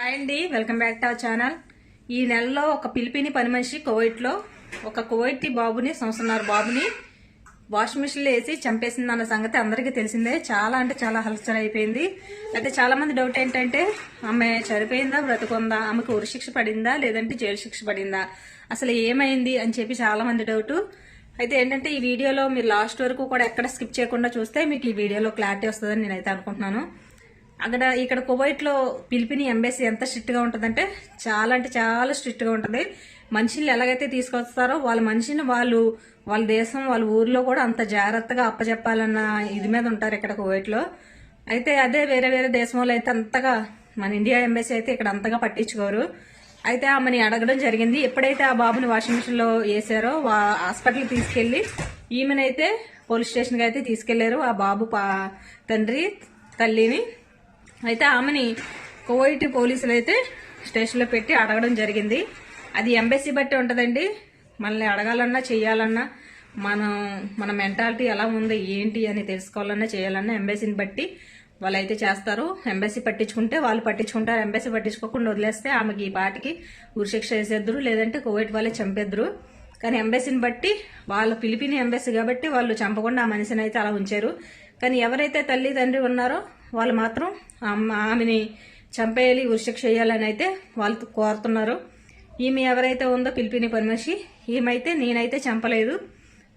Hi అండి welcome back to our channel. ఈ నెలలో ఒక పిలిపిని పని మనిషి కువైట్లో ఒక కువైట్ బాబుని సంవత్సరాల బాబుని వాషింగ్ మిషన్లో వేసి చంపేసింది అన్న సంగతి అందరికీ తెలిసిందే. చాలా అంటే చాలా హల్చల్ అయిపోయింది. అయితే చాలామంది డౌట్ ఏంటంటే ఆమె చనిపోయిందా బ్రతుకుందా ఆమెకు ఉరిశిక్ష పడిందా లేదంటే జైలు శిక్ష పడిందా? అసలు ఏమైంది అని చెప్పి చాలామంది డౌటు డౌట్ అయితే ఏంటంటే ఈ వీడియోలో మీరు లాస్ట్ వరకు కూడా ఎక్కడ స్కిప్ చేయకుండా చూస్తే మీకు ఈ వీడియోలో క్లారిటీ వస్తుందని నేనైతే అనుకుంటున్నాను. అక్కడ ఇక్కడ కువైట్లో పిలిపిని ఎంబెసీ ఎంత స్ట్రిక్ట్గా ఉంటుందంటే చాలా అంటే చాలా స్ట్రిక్ట్గా ఉంటుంది. మనుషుల్ని ఎలాగైతే తీసుకొస్తారో వాళ్ళ మనిషిని వాళ్ళు వాళ్ళ దేశం వాళ్ళ ఊర్లో కూడా అంత జాగ్రత్తగా అప్పచెప్పాలన్న ఇది మీద ఉంటారు ఇక్కడ కువైట్లో. అయితే అదే వేరే వేరే దేశంలో అయితే అంతగా మన ఇండియా ఎంబెసీ అయితే ఇక్కడ అంతగా పట్టించుకోరు. అయితే ఆమెని అడగడం జరిగింది. ఎప్పుడైతే ఆ బాబుని వాషింగ్ మిషన్లో వేసారో హాస్పిటల్కి తీసుకెళ్ళి ఈమెనైతే పోలీస్ స్టేషన్కి అయితే తీసుకెళ్ళారు. ఆ బాబు పా- తండ్రి తల్లిని అయితే ఆమెని కువైట్ పోలీసులు అయితే స్టేషన్లో పెట్టి అడగడం జరిగింది. అది ఎంబసీ బట్టి ఉంటుందండి. మనల్ని అడగాలన్నా చేయాలన్నా మనం మన మెంటాలిటీ ఎలా ఉంది ఏంటి అని తెలుసుకోవాలన్నా చేయాలన్నా ఎంబసీని బట్టి వాళ్ళు అయితే చేస్తారు. ఎంబసీ పట్టించుకుంటే వాళ్ళు పట్టించుకుంటారు. ఎంబసీ పట్టించుకోకుండా వదిలేస్తే ఆమెకి ఈ పాటికి ఉరిశిక్ష వేసేద్దరు లేదంటే కోవిడ్ వాళ్ళే చంపేద్దరు. కానీ ఎంబసీని బట్టి వాళ్ళు ఫిలిపిన్ ఎంబసీ కాబట్టి వాళ్ళు చంపకుండా ఆ మనిషిని అయితే అలా ఉంచారు. కానీ ఎవరైతే తల్లి తండ్రి ఉన్నారో వాళ్ళు మాత్రం ఆమెని చంపేయాలి ఉరిశిక్ష చేయాలని అయితే వాళ్ళు కోరుతున్నారు. ఈమె ఎవరైతే ఉందో పిలిపిని పరమేషి ఈమెయితే నేనైతే చంపలేదు.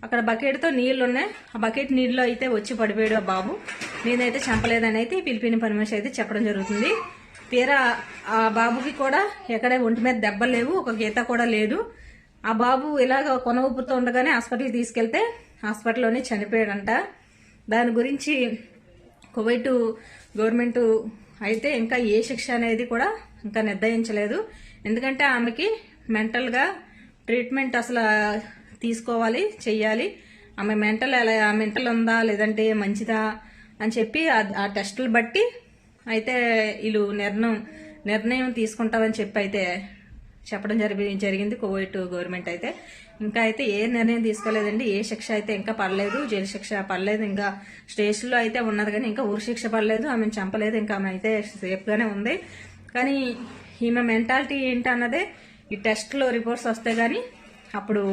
అక్కడ బకెట్తో నీళ్ళు ఉన్నాయి ఆ బకెట్ నీళ్ళలో అయితే వచ్చి పడిపోయాడు ఆ బాబు. నేనైతే చంపలేదని అయితే ఈ పిలిపిని పరమేషి అయితే చెప్పడం జరుగుతుంది. తీరా ఆ బాబుకి కూడా ఎక్కడ ఒంటి మీద దెబ్బలు లేవు ఒక గీత కూడా లేదు. ఆ బాబు ఇలాగ కొన ఊపుతూ ఉండగానే హాస్పిటల్కి తీసుకెళ్తే హాస్పిటల్లోనే చనిపోయాడంట. దాని గురించి కువైట్ గవర్నమెంట్ అయితే ఇంకా ఏ శిక్ష అనేది కూడా ఇంకా నిర్ణయించలేదు. ఎందుకంటే ఆమెకి మెంటల్గా ట్రీట్మెంట్ అసలు తీసుకోవాలి చెయ్యాలి. ఆమె మెంటల్ ఎలా మెంటల్ ఉందా లేదంటే మంచిదా అని చెప్పి ఆ- ఆ టెస్టులు బట్టి అయితే వీళ్ళు నిర్ణయం నిర్ణయం తీసుకుంటామని చెప్పి అయితే చెప్పడం జరిగి జరిగింది కువైట్ గవర్నమెంట్ అయితే. ఇంకా అయితే ఏ నిర్ణయం తీసుకోలేదండి. ఏ శిక్ష అయితే ఇంకా పడలేదు జైలు శిక్ష పడలేదు ఇంకా స్టేషన్లో అయితే ఉన్నది కానీ ఇంకా ఊరు శిక్ష పడలేదు ఆమెను చంపలేదు ఇంకా ఆమె అయితే సేఫ్గానే ఉంది. కానీ ఈమె మెంటాలిటీ ఏంటన్నదే ఈ టెస్ట్లో రిపోర్ట్స్ వస్తే కానీ అప్పుడు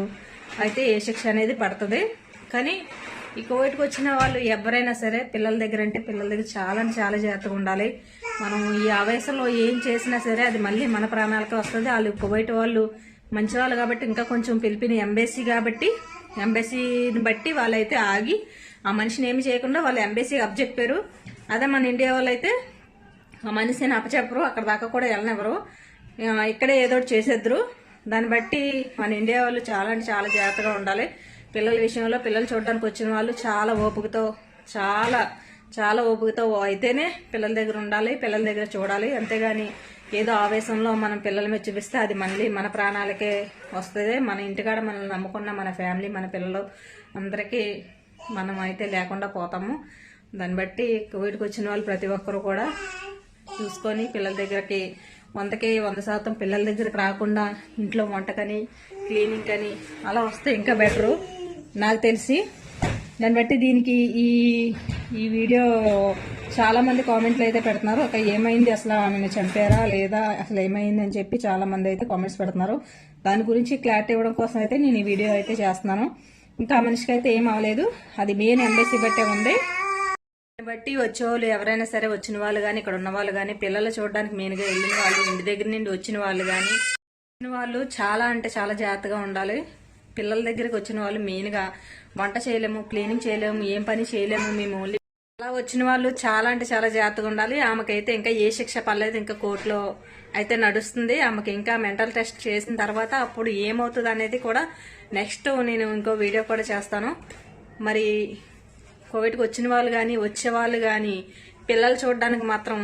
అయితే ఏ శిక్ష అనేది పడుతుంది. కానీ ఈ కోవిడ్కి వచ్చిన వాళ్ళు ఎవరైనా సరే పిల్లల దగ్గర అంటే పిల్లల దగ్గర చాలా చాలా జాగ్రత్తగా ఉండాలి. మనం ఈ ఆవేశంలో ఏం చేసినా సరే అది మళ్ళీ మన ప్రాణాలకే వస్తుంది. వాళ్ళు కోవిడ్ వాళ్ళు మంచివాళ్ళు కాబట్టి ఇంకా కొంచెం పిలిపిన ఎంబసీ కాబట్టి ఎంబసీని బట్టి వాళ్ళైతే ఆగి ఆ మనిషిని ఏమి చేయకుండా వాళ్ళు ఎంబసీ అప్పచెప్పారు అదే మన ఇండియా వాళ్ళు అయితే ఆ మనిషిని అప్పచెప్పరు. అక్కడ దాకా కూడా వెళ్ళనివ్వరు. ఇక్కడే ఏదో ఒకటి చేసేద్దరు. దాన్ని బట్టి మన ఇండియా వాళ్ళు చాలా అంటే చాలా జాగ్రత్తగా ఉండాలి. పిల్లల విషయంలో పిల్లలు చూడడానికి వచ్చిన వాళ్ళు చాలా ఓపికతో చాలా చాలా ఓపికతో అయితేనే పిల్లల దగ్గర ఉండాలి పిల్లల దగ్గర చూడాలి. అంతేగాని ఏదో ఆవేశంలో మనం పిల్లల మీద చూపిస్తే అది మళ్ళీ మన ప్రాణాలకే వస్తుంది. మన ఇంటికాడ మనల్ని నమ్ముకున్న మన ఫ్యామిలీ మన పిల్లలు అందరికీ మనం అయితే లేకుండా పోతాము. దాన్ని బట్టి కోవిడ్కి వచ్చిన వాళ్ళు ప్రతి ఒక్కరు కూడా చూసుకొని పిల్లల దగ్గరకి వందకి వంద శాతం పిల్లల దగ్గరికి రాకుండా ఇంట్లో వంటకని క్లీనింగ్ అని అలా వస్తే ఇంకా బెటరు. నాకు తెలిసి దాన్ని బట్టి దీనికి ఈ ఈ వీడియో చాలామంది కామెంట్లు అయితే పెడుతున్నారు. ఒక ఏమైంది? అసలు ఆమెను చంపారా? లేదా అసలు ఏమైంది అని చెప్పి చాలా మంది అయితే కామెంట్స్ పెడుతున్నారు. దాని గురించి క్లారిటీ ఇవ్వడం కోసం అయితే నేను ఈ వీడియో అయితే చేస్తున్నాను. ఇంకా ఆ మనిషికి అయితే ఏం అవ్వలేదు అది మెయిన్ ఎంబసీ బట్టే ఉంది. దాన్ని బట్టి వచ్చేవాళ్ళు ఎవరైనా సరే వచ్చిన వాళ్ళు కానీ ఇక్కడ ఉన్న వాళ్ళు కానీ పిల్లలు చూడడానికి మెయిన్గా వెళ్ళిన వాళ్ళు ఇంటి దగ్గర నుండి వచ్చిన వాళ్ళు కానీ వాళ్ళు చాలా అంటే చాలా జాగ్రత్తగా ఉండాలి. పిల్లల దగ్గరికి వచ్చిన వాళ్ళు మెయిన్గా వంట చేయలేము క్లీనింగ్ చేయలేము ఏం పని చేయలేము మేము ఓన్లీ అలా వచ్చిన వాళ్ళు చాలా అంటే చాలా జాగ్రత్తగా ఉండాలి. ఆమెకైతే ఇంకా ఏ శిక్ష పర్లేదు ఇంకా కోర్టులో అయితే నడుస్తుంది. ఆమెకి ఇంకా మెంటల్ టెస్ట్ చేసిన తర్వాత అప్పుడు ఏమవుతుంది అనేది కూడా నెక్స్ట్ నేను ఇంకో వీడియో కూడా చేస్తాను. మరి కోవిడ్కి వచ్చిన వాళ్ళు కానీ వచ్చే వాళ్ళు కానీ పిల్లలు చూడడానికి మాత్రం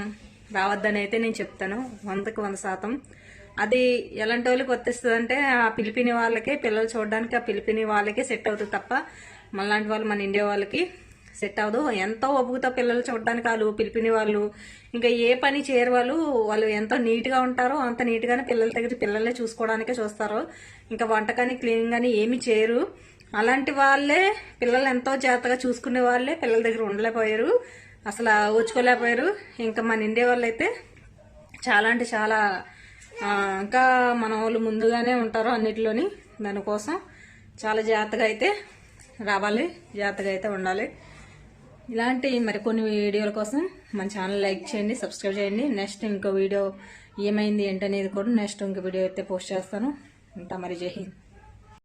రావద్దని అయితే నేను చెప్తాను. వందకు వంద శాతం. అది ఎలాంటి వాళ్ళకి వర్తిస్తుంది అంటే ఆ పిలిపిని వాళ్ళకే పిల్లలు చూడడానికి ఆ పిలిపిని వాళ్ళకే సెట్ అవుతుంది తప్ప మనలాంటి వాళ్ళు మన ఇండియా వాళ్ళకి సెట్ అవ్వదు. ఎంతో ఒప్పుగుతో పిల్లలు చూడడానికి వాళ్ళు పిలిపిని వాళ్ళు ఇంకా ఏ పని చేయరు వాళ్ళు. వాళ్ళు ఎంతో నీట్గా ఉంటారో అంత నీట్గానే పిల్లల దగ్గర పిల్లలే చూసుకోవడానికే చూస్తారు. ఇంకా వంట కానీ క్లీనింగ్ కానీ ఏమి చేయరు. అలాంటి వాళ్ళే పిల్లలు ఎంతో జాగ్రత్తగా చూసుకునే వాళ్ళే పిల్లల దగ్గర ఉండలేకపోయారు. అసలు ఓచుకోలేకపోయారు ఇంకా మన ఇండియా వాళ్ళు అయితే చాలా అంటే చాలా ఇంకా మన వాళ్ళు ముందుగానే ఉంటారు అన్నిటిలోని. దానికోసం చాలా జాగ్రత్తగా అయితే రావాలి జాగ్రత్తగా అయితే ఉండాలి. ఇలాంటి మరికొన్ని వీడియోల కోసం మన ఛానల్ లైక్ చేయండి సబ్స్క్రైబ్ చేయండి. నెక్స్ట్ ఇంకో వీడియో ఏమైంది ఏంటనేది కూడా నెక్స్ట్ ఇంకో వీడియో అయితే పోస్ట్ చేస్తాను. ఉంటా మరి జై హింద్.